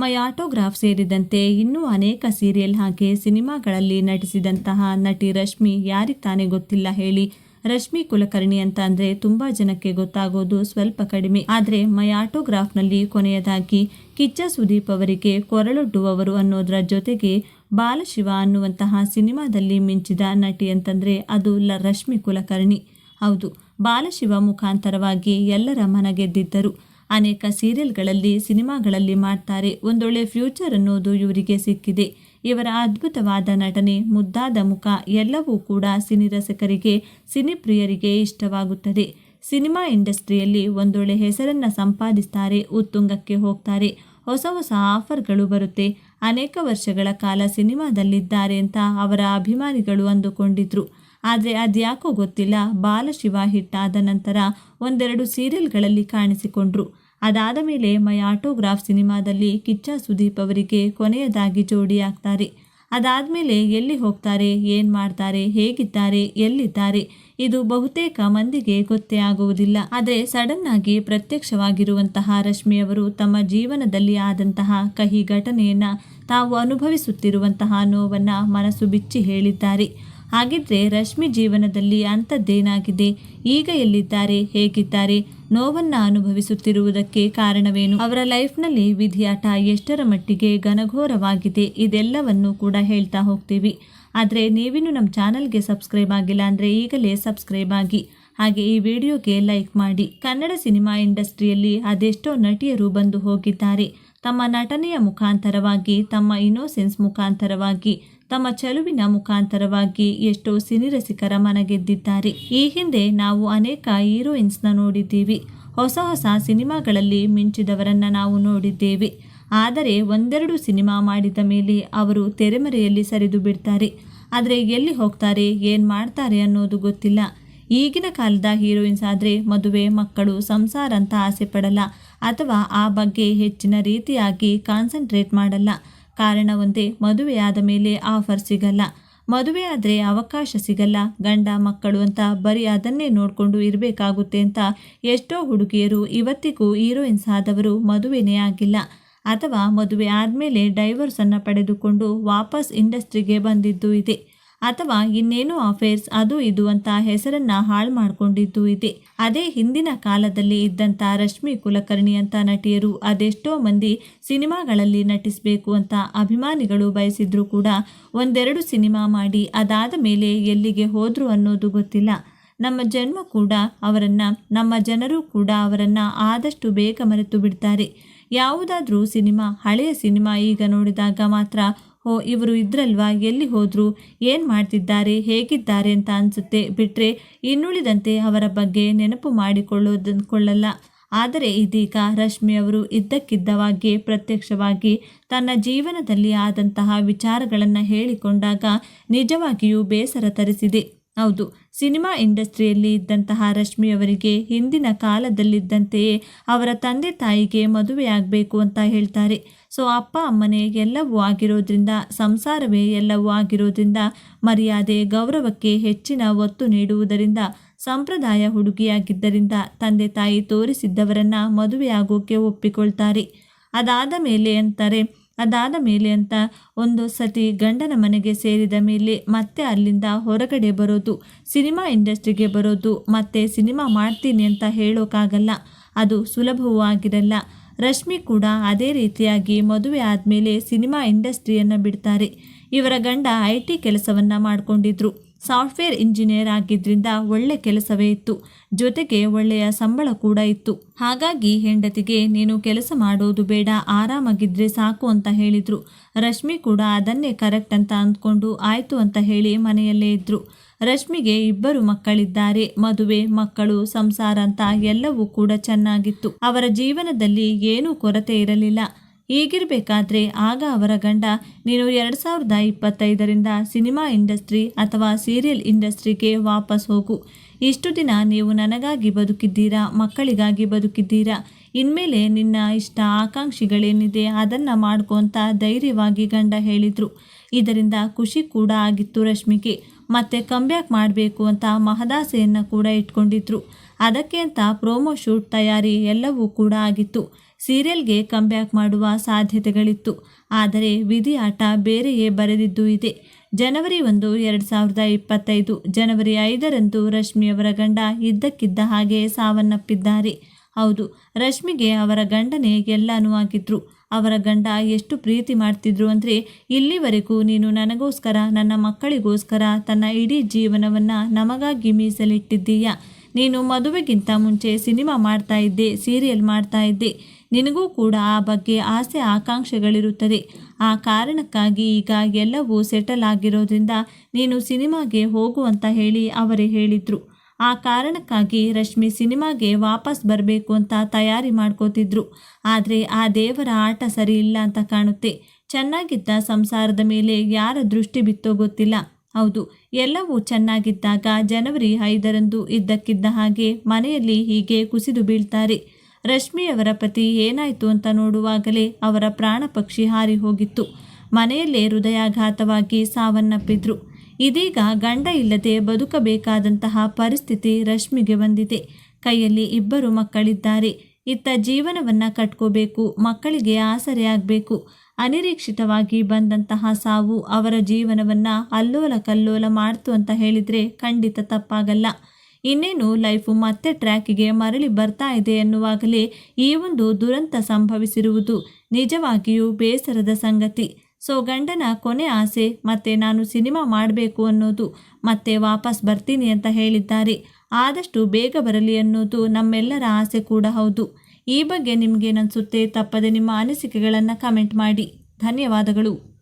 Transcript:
ಮೈ autograph ಸೇರಿದಂತೆ ಇನ್ನೂ ಅನೇಕ ಸೀರಿಯಲ್ ಹಾಗೆ ಸಿನಿಮಾಗಳಲ್ಲಿ ನಟಿಸಿದಂತಹ ನಟಿ ರಶ್ಮಿ ಯಾರಿಗೆ ತಾನೇ ಗೊತ್ತಿಲ್ಲ ಹೇಳಿ. ರಶ್ಮಿ ಕುಲಕರ್ಣಿ ಅಂತ ಅಂದರೆ ತುಂಬಾ ಜನಕ್ಕೆ ಗೊತ್ತಾಗೋದು ಸ್ವಲ್ಪ ಕಡಿಮೆ. ಆದ್ರೆ ಮೈ ಆಟೋಗ್ರಾಫ್ನಲ್ಲಿ ಕೊನೆಯದಾಗಿ ಕಿಚ್ಚ ಸುದೀಪ್ ಅವರಿಗೆ ಕೊರಳೊಡ್ಡುವವರು ಅನ್ನೋದರ ಜೊತೆಗೆ ಬಾಲಶಿವ ಅನ್ನುವಂತಹ ಸಿನಿಮಾದಲ್ಲಿ ಮಿಂಚಿದ ನಟಿ ಅಂತಂದ್ರೆ ಅದು ಲ ರಶ್ಮಿ ಕುಲಕರ್ಣಿ. ಹೌದು, ಬಾಲಶಿವ ಮುಖಾಂತರವಾಗಿ ಎಲ್ಲರ ಮನ ಗೆದ್ದಿದ್ದರು. ಅನೇಕ ಸೀರಿಯಲ್ಗಳಲ್ಲಿ, ಸಿನಿಮಾಗಳಲ್ಲಿ ಮಾಡ್ತಾರೆ. ಒಂದೊಳ್ಳೆ ಫ್ಯೂಚರ್ ಅನ್ನೋದು ಇವರಿಗೆ ಸಿಕ್ಕಿದೆ. ಇವರ ಅದ್ಭುತವಾದ ನಟನೆ, ಮುದ್ದಾದ ಮುಖ ಎಲ್ಲವೂ ಕೂಡ ಸಿನಿ ರಸಿಕರಿಗೆ ಸಿನಿಪ್ರಿಯರಿಗೆ ಇಷ್ಟವಾಗುತ್ತದೆ. ಸಿನಿಮಾ ಇಂಡಸ್ಟ್ರಿಯಲ್ಲಿ ಒಂದೊಳ್ಳೆ ಹೆಸರನ್ನು ಸಂಪಾದಿಸ್ತಾರೆ, ಉತ್ತುಂಗಕ್ಕೆ ಹೋಗ್ತಾರೆ. ಹೊಸ ಹೊಸ ಆಫರ್ಗಳು ಬರುತ್ತೆ. ಅನೇಕ ವರ್ಷಗಳ ಕಾಲ ಸಿನಿಮಾದಲ್ಲಿದ್ದಾರೆ ಅಂತ ಅವರ ಅಭಿಮಾನಿಗಳು ಅಂದುಕೊಂಡಿದ್ರು. ಆದರೆ ಅದ್ಯಾಕೋ ಗೊತ್ತಿಲ್ಲ, ಬಾಲಶಿವ ಹಿಟ್ ಆದ ನಂತರ ಒಂದೆರಡು ಸೀರಿಯಲ್ಗಳಲ್ಲಿ ಕಾಣಿಸಿಕೊಂಡ್ರು. ಅದಾದ ಮೇಲೆ ಮೈ ಆಟೋಗ್ರಾಫ್ ಸಿನಿಮಾದಲ್ಲಿ ಕಿಚ್ಚ ಸುದೀಪ್ ಅವರಿಗೆ ಕೊನೆಯದಾಗಿ ಜೋಡಿಯಾಗ್ತಾರೆ. ಅದಾದಮೇಲೆ ಎಲ್ಲಿ ಹೋಗ್ತಾರೆ, ಏನು ಮಾಡ್ತಾರೆ, ಹೇಗಿದ್ದಾರೆ, ಎಲ್ಲಿದ್ದಾರೆ, ಇದು ಬಹುತೇಕ ಮಂದಿಗೆ ಗೊತ್ತೇ ಆಗುವುದಿಲ್ಲ. ಆದರೆ ಸಡನ್ ಆಗಿ ಪ್ರತ್ಯಕ್ಷವಾಗಿರುವಂತಹ ರಶ್ಮಿ ಅವರು ತಮ್ಮ ಜೀವನದಲ್ಲಿ ಆದಂತಹ ಕಹಿ ಘಟನೆಯನ್ನು ತಾವು ಅನುಭವಿಸುತ್ತಿರುವಂತಹ ನೋವನ್ನು ಮನಸ್ಸು ಬಿಚ್ಚಿ ಹೇಳಿದ್ದಾರೆ. ಹಾಗಿದ್ರೆ ರಶ್ಮಿ ಜೀವನದಲ್ಲಿ ಅಂಥದ್ದೇನಾಗಿದೆ? ಈಗ ಎಲ್ಲಿದ್ದಾರೆ? ಹೇಗಿದ್ದಾರೆ? ನೋವನ್ನು ಅನುಭವಿಸುತ್ತಿರುವುದಕ್ಕೆ ಕಾರಣವೇನು? ಅವರ ಲೈಫ್ನಲ್ಲಿ ವಿಧಿಯಾಟ ಎಷ್ಟರ ಮಟ್ಟಿಗೆ ಘನಘೋರವಾಗಿದೆ ಇದೆಲ್ಲವನ್ನು ಕೂಡ ಹೇಳ್ತಾ ಹೋಗ್ತೀವಿ. ಆದರೆ ನೀವಿನ್ನು ನಮ್ಮ ಚಾನಲ್ಗೆ ಸಬ್ಸ್ಕ್ರೈಬ್ ಆಗಿಲ್ಲ ಅಂದರೆ ಈಗಲೇ ಸಬ್ಸ್ಕ್ರೈಬ್ ಆಗಿ. ಹಾಗೆ ಈ ವಿಡಿಯೋಗೆ ಲೈಕ್ ಮಾಡಿ. ಕನ್ನಡ ಸಿನಿಮಾ ಇಂಡಸ್ಟ್ರಿಯಲ್ಲಿ ಅದೆಷ್ಟೋ ನಟಿಯರು ಬಂದು ಹೋಗಿದ್ದಾರೆ. ತಮ್ಮ ನಟನೆಯ ಮುಖಾಂತರವಾಗಿ, ತಮ್ಮ ಇನ್ನೋಸೆನ್ಸ್ ಮುಖಾಂತರವಾಗಿ ತಮ್ಮ ಚಲುವಿನ ಮುಖಾಂತರವಾಗಿ ಎಷ್ಟೋ ಸಿನಿರಸಿಕರ ಮನಗೆದ್ದಿದ್ದಾರೆ. ಈ ಹಿಂದೆ ನಾವು ಅನೇಕ ಹೀರೋಯಿನ್ಸ್ನ ನೋಡಿದ್ದೀವಿ. ಹೊಸ ಹೊಸ ಸಿನಿಮಾಗಳಲ್ಲಿ ಮಿಂಚಿದವರನ್ನ ನಾವು ನೋಡಿದ್ದೇವೆ. ಆದರೆ ಒಂದೆರಡು ಸಿನಿಮಾ ಮಾಡಿದ ಮೇಲೆ ಅವರು ತೆರೆಮರೆಯಲ್ಲಿ ಸರಿದು ಬಿಡ್ತಾರೆ. ಆದರೆ ಎಲ್ಲಿ ಹೋಗ್ತಾರೆ, ಏನು ಮಾಡ್ತಾರೆ ಅನ್ನೋದು ಗೊತ್ತಿಲ್ಲ. ಈಗಿನ ಕಾಲದ ಹೀರೋಯಿನ್ಸ್ ಆದರೆ ಮದುವೆ, ಮಕ್ಕಳು, ಸಂಸಾರ ಅಂತ ಆಸೆ ಪಡಲ್ಲ. ಅಥವಾ ಆ ಬಗ್ಗೆ ಹೆಚ್ಚಿನ ರೀತಿಯಾಗಿ ಕಾನ್ಸಂಟ್ರೇಟ್ ಮಾಡಲ್ಲ. ಕಾರಣ ಒಂದೇ ಮದುವೆಯಾದ ಮೇಲೆ ಆಫರ್ ಸಿಗಲ್ಲ. ಮದುವೆ ಆದರೆ ಅವಕಾಶ ಸಿಗಲ್ಲ. ಗಂಡ, ಮಕ್ಕಳು ಅಂತ ಬರೀ ಅದನ್ನೇ ನೋಡಿಕೊಂಡು ಇರಬೇಕಾಗುತ್ತೆ ಅಂತ ಎಷ್ಟೋ ಹುಡುಗಿಯರು ಇವತ್ತಿಗೂ ಹೀರೋಯಿನ್ಸ್ ಆದವರು ಮದುವೆನೇ ಆಗಿಲ್ಲ. ಅಥವಾ ಮದುವೆ ಆದಮೇಲೆ ಡೈವರ್ಸನ್ನು ಪಡೆದುಕೊಂಡು ವಾಪಸ್ ಇಂಡಸ್ಟ್ರಿಗೆ ಬಂದಿದ್ದು ಇದೆ. ಅಥವಾ ಇನ್ನೇನೋ ಅಫೇರ್ಸ್ ಅದು ಇದು ಅಂತ ಹೆಸರನ್ನ ಹಾಳು ಮಾಡಿಕೊಂಡಿದ್ದು ಇದೆ. ಅದೇ ಹಿಂದಿನ ಕಾಲದಲ್ಲಿ ಇದ್ದಂಥ ರಶ್ಮಿ ಕುಲಕರ್ಣಿ ಅಂತ ನಟಿಯರು ಅದೆಷ್ಟೋ ಮಂದಿ ಸಿನಿಮಾಗಳಲ್ಲಿ ನಟಿಸಬೇಕು ಅಂತ ಅಭಿಮಾನಿಗಳು ಬಯಸಿದ್ರು ಕೂಡ ಒಂದೆರಡು ಸಿನಿಮಾ ಮಾಡಿ ಅದಾದ ಮೇಲೆ ಎಲ್ಲಿಗೆ ಹೋದ್ರು ಅನ್ನೋದು ಗೊತ್ತಿಲ್ಲ. ನಮ್ಮ ಜನ್ಮ ಕೂಡ ಅವರನ್ನು, ನಮ್ಮ ಜನರು ಕೂಡ ಅವರನ್ನು ಆದಷ್ಟು ಬೇಗ ಮರೆತು ಬಿಡ್ತಾರೆ. ಯಾವುದಾದ್ರೂ ಸಿನಿಮಾ, ಹಳೆಯ ಸಿನಿಮಾ ಈಗ ನೋಡಿದಾಗ ಮಾತ್ರ ಓ, ಇವರು ಇದ್ರಲ್ವಾ? ಎಲ್ಲಿ ಹೋದ್ರು? ಏನು ಮಾಡ್ತಿದ್ದಾರೆ? ಹೇಗಿದ್ದಾರೆ ಅಂತ ಅನಿಸುತ್ತೆ. ಬಿಟ್ಟರೆ ಇನ್ನುಳಿದಂತೆ ಅವರ ಬಗ್ಗೆ ನೆನಪು ಮಾಡಿಕೊಳ್ಳೋದನ್ಕೊಳ್ಳಲ್ಲ ಆದರೆ ಇದೀಗ ರಶ್ಮಿ ಅವರು ಇದ್ದಕ್ಕಿದ್ದವಾಗಿ ಪ್ರತ್ಯಕ್ಷವಾಗಿ ತನ್ನ ಜೀವನದಲ್ಲಿ ಆದಂತಹ ವಿಚಾರಗಳನ್ನು ಹೇಳಿಕೊಂಡಾಗ ನಿಜವಾಗಿಯೂ ಬೇಸರ ತರಿಸಿದೆ. ಹೌದು, ಸಿನಿಮಾ ಇಂಡಸ್ಟ್ರಿಯಲ್ಲಿ ಇದ್ದಂತಹ ರಶ್ಮಿ ಅವರಿಗೆ ಹಿಂದಿನ ಕಾಲದಲ್ಲಿದ್ದಂತೆಯೇ ಅವರ ತಂದೆ ತಾಯಿಗೆ ಮದುವೆಯಾಗಬೇಕು ಅಂತ ಹೇಳ್ತಾರೆ. ಸೊ, ಅಪ್ಪ, ಅಮ್ಮನೇ ಎಲ್ಲವೂ ಆಗಿರೋದ್ರಿಂದ, ಸಂಸಾರವೇ ಎಲ್ಲವೂ ಆಗಿರೋದ್ರಿಂದ ಮರ್ಯಾದೆ, ಗೌರವಕ್ಕೆ ಹೆಚ್ಚಿನ ಒತ್ತು ನೀಡುವುದರಿಂದ, ಸಂಪ್ರದಾಯ ಹುಡುಗಿಯಾಗಿದ್ದರಿಂದ ತಂದೆ ತಾಯಿ ತೋರಿಸಿದ್ದವರನ್ನು ಮದುವೆಯಾಗೋಕೆ ಒಪ್ಪಿಕೊಳ್ತಾರೆ. ಅದಾದ ಮೇಲೆ ಅಂತಾರೆ ಅದಾದ ಮೇಲೆ ಅಂತ ಒಂದು ಸತಿ ಗಂಡನ ಮನೆಗೆ ಸೇರಿದ ಮೇಲೆ ಮತ್ತೆ ಅಲ್ಲಿಂದ ಹೊರಗಡೆ ಬರೋದು, ಸಿನಿಮಾ ಇಂಡಸ್ಟ್ರಿಗೆ ಬರೋದು, ಮತ್ತೆ ಸಿನಿಮಾ ಮಾಡ್ತೀನಿ ಅಂತ ಹೇಳೋಕ್ಕಾಗಲ್ಲ ಅದು ಸುಲಭವೂ ಆಗಿರಲ್ಲ. ರಶ್ಮಿ ಕೂಡ ಅದೇ ರೀತಿಯಾಗಿ ಮದುವೆ ಆದಮೇಲೆ ಸಿನಿಮಾ ಇಂಡಸ್ಟ್ರಿಯನ್ನು ಬಿಡ್ತಾರೆ. ಇವರ ಗಂಡ ಐ ಟಿ ಕೆಲಸವನ್ನು ಮಾಡಿಕೊಂಡಿದ್ರು. ಸಾಫ್ಟ್ವೇರ್ ಇಂಜಿನಿಯರ್ ಆಗಿದ್ದರಿಂದ ಒಳ್ಳೆ ಕೆಲಸವೇ ಇತ್ತು. ಜೊತೆಗೆ ಒಳ್ಳೆಯ ಸಂಬಳ ಕೂಡ ಇತ್ತು. ಹಾಗಾಗಿ ಹೆಂಡತಿಗೆ, ನೀನು ಕೆಲಸ ಮಾಡೋದು ಬೇಡ, ಆರಾಮಾಗಿದ್ರೆ ಸಾಕು ಅಂತ ಹೇಳಿದ್ರು. ರಶ್ಮಿ ಕೂಡ ಅದನ್ನೇ ಕರೆಕ್ಟ್ ಅಂತ ಅಂದ್ಕೊಂಡು ಆಯಿತು ಅಂತ ಹೇಳಿ ಮನೆಯಲ್ಲೇ ಇದ್ರು. ರಶ್ಮಿಗೆ ಇಬ್ಬರು ಮಕ್ಕಳಿದ್ದಾರೆ. ಮದುವೆ, ಮಕ್ಕಳು, ಸಂಸಾರ ಅಂತ ಎಲ್ಲವೂ ಕೂಡ ಚೆನ್ನಾಗಿತ್ತು. ಅವರ ಜೀವನದಲ್ಲಿ ಏನೂ ಕೊರತೆ ಇರಲಿಲ್ಲ. ಹೀಗಿರಬೇಕಾದ್ರೆ ಆಗ ಅವರ ಗಂಡ ನೀನು ಎರಡು ಸಾವಿರದ ಇಪ್ಪತ್ತೈದರಿಂದ ಸಿನಿಮಾ ಇಂಡಸ್ಟ್ರಿ ಅಥವಾ ಸೀರಿಯಲ್ ಇಂಡಸ್ಟ್ರಿಗೆ ವಾಪಸ್ ಹೋಗು. ಇಷ್ಟು ದಿನ ನೀವು ನನಗಾಗಿ ಬದುಕಿದ್ದೀರಾ, ಮಕ್ಕಳಿಗಾಗಿ ಬದುಕಿದ್ದೀರಾ? ಇನ್ಮೇಲೆ ನಿನ್ನ ಇಷ್ಟ ಆಕಾಂಕ್ಷಿಗಳೇನಿದೆ ಅದನ್ನು ಮಾಡ್ಕೊಂತ ಧೈರ್ಯವಾಗಿ ಗಂಡ ಹೇಳಿದರು. ಇದರಿಂದ ಖುಷಿ ಕೂಡ ಆಗಿತ್ತು ರಶ್ಮಿಗೆ. ಮತ್ತೆ ಕಂಬ್ಯಾಕ್ ಮಾಡಬೇಕು ಅಂತ ಮಹದಾಸೆಯನ್ನು ಕೂಡ ಇಟ್ಕೊಂಡಿದ್ರು. ಅದಕ್ಕೆ ಅಂತ ಪ್ರೋಮೋ ಶೂಟ್ ತಯಾರಿ ಎಲ್ಲವೂ ಕೂಡ ಆಗಿತ್ತು. ಸೀರಿಯಲ್ಗೆ ಕಂಬ್ಯಾಕ್ ಮಾಡುವ ಸಾಧ್ಯತೆಗಳಿತ್ತು. ಆದರೆ ವಿಧಿ ಆಟ ಬೇರೆಯೇ ಬರೆದಿದ್ದು ಇದೆ. ಜನವರಿ ಒಂದು, ಎರಡು ಸಾವಿರದ ಇಪ್ಪತ್ತೈದು. ಜನವರಿ ಐದರಂದು ರಶ್ಮಿಯವರ ಗಂಡ ಇದ್ದಕ್ಕಿದ್ದ ಹಾಗೆ ಸಾವನ್ನಪ್ಪಿದ್ದಾರೆ. ಹೌದು, ರಶ್ಮಿಗೆ ಅವರ ಗಂಡನೇ ಎಲ್ಲನೂ ಆಗಿದ್ರು. ಅವರ ಗಂಡ ಎಷ್ಟು ಪ್ರೀತಿ ಮಾಡ್ತಿದ್ರು ಅಂದರೆ, ಇಲ್ಲಿವರೆಗೂ ನೀನು ನನಗೋಸ್ಕರ, ನನ್ನ ಮಕ್ಕಳಿಗೋಸ್ಕರ ತನ್ನ ಇಡೀ ಜೀವನವನ್ನು ನಮಗಾಗಿ ಮೀಸಲಿಟ್ಟಿದ್ದೀಯಾ? ನೀನು ಮದುವೆಗಿಂತ ಮುಂಚೆ ಸಿನಿಮಾ ಮಾಡ್ತಾ ಇದ್ದೆ, ಸೀರಿಯಲ್ ಮಾಡ್ತಾ ಇದ್ದೆ. ನಿನಗೂ ಕೂಡ ಆ ಬಗ್ಗೆ ಆಸೆ ಆಕಾಂಕ್ಷೆಗಳಿರುತ್ತದೆ. ಆ ಕಾರಣಕ್ಕಾಗಿ ಈಗ ಎಲ್ಲವೂ ಸೆಟಲ್ ಆಗಿರೋದ್ರಿಂದ ನೀನು ಸಿನಿಮಾಗೆ ಹೋಗು ಅಂತ ಹೇಳಿ ಅವರೇ ಹೇಳಿದ್ರು. ಆ ಕಾರಣಕ್ಕಾಗಿ ರಶ್ಮಿ ಸಿನಿಮಾಗೆ ವಾಪಸ್ ಬರಬೇಕು ಅಂತ ತಯಾರಿ ಮಾಡ್ಕೋತಿದ್ರು. ಆದರೆ ಆ ದೇವರ ಆಟ ಸರಿ ಇಲ್ಲ ಅಂತ ಕಾಣುತ್ತೆ. ಚೆನ್ನಾಗಿದ್ದ ಸಂಸಾರದ ಮೇಲೆ ಯಾರ ದೃಷ್ಟಿ ಬಿತ್ತೋ ಗೊತ್ತಿಲ್ಲ. ಹೌದು, ಎಲ್ಲವೂ ಚೆನ್ನಾಗಿದ್ದಾಗ ಜನವರಿ ಐದರಂದು ಇದ್ದಕ್ಕಿದ್ದ ಹಾಗೆ ಮನೆಯಲ್ಲಿ ಹೀಗೆ ಕುಸಿದು ಬೀಳ್ತಾರೆ. ರಶ್ಮಿಯವರ ಪತಿ ಏನಾಯಿತು ಅಂತ ನೋಡುವಾಗಲೇ ಅವರ ಪ್ರಾಣ ಪಕ್ಷಿ ಹಾರಿ ಹೋಗಿತ್ತು. ಮನೆಯಲ್ಲೇ ಹೃದಯಾಘಾತವಾಗಿ ಸಾವನ್ನಪ್ಪಿದ್ರು. ಇದೀಗ ಗಂಡ ಇಲ್ಲದೆ ಬದುಕಬೇಕಾದಂತಹ ಪರಿಸ್ಥಿತಿ ರಶ್ಮಿಗೆ ಬಂದಿದೆ. ಕೈಯಲ್ಲಿ ಇಬ್ಬರು ಮಕ್ಕಳಿದ್ದಾರೆ. ಇತ್ತ ಜೀವನವನ್ನ ಕಟ್ಕೋಬೇಕು, ಮಕ್ಕಳಿಗೆ ಆಸರೆಯಾಗಬೇಕು ಅನಿರೀಕ್ಷಿತವಾಗಿ ಬಂದಂತಹ ಸಾವು ಅವರ ಜೀವನವನ್ನ ಅಲ್ಲೋಲ ಕಲ್ಲೋಲ ಮಾಡ್ತು ಅಂತ ಹೇಳಿದ್ರೆ ಖಂಡಿತ ತಪ್ಪಾಗಲ್ಲ. ಇನ್ನೇನು ಲೈಫು ಮತ್ತೆ ಟ್ರ್ಯಾಕಿಗೆ ಮರಳಿ ಬರ್ತಾ ಇದೆ ಎನ್ನುವಾಗಲೇ ಈ ಒಂದು ದುರಂತ ಸಂಭವಿಸಿರುವುದು ನಿಜವಾಗಿಯೂ ಬೇಸರದ ಸಂಗತಿ. ಸೊ, ಗಂಡನ ಕೊನೆ ಆಸೆ ಮತ್ತೆ ನಾನು ಸಿನಿಮಾ ಮಾಡಬೇಕು ಅನ್ನೋದು ಮತ್ತೆ ವಾಪಸ್ ಬರ್ತೀನಿ ಅಂತ ಹೇಳಿದ್ದಾರೆ. ಆದಷ್ಟು ಬೇಗ ಬರಲಿ ಅನ್ನೋದು ನಮ್ಮೆಲ್ಲರ ಆಸೆ ಕೂಡ ಹೌದು. ಈ ಬಗ್ಗೆ ನಿಮಗೇನನ್ಸುತ್ತೆ ತಪ್ಪದೆ ನಿಮ್ಮ ಅನಿಸಿಕೆಗಳನ್ನು ಕಮೆಂಟ್ ಮಾಡಿ. ಧನ್ಯವಾದಗಳು.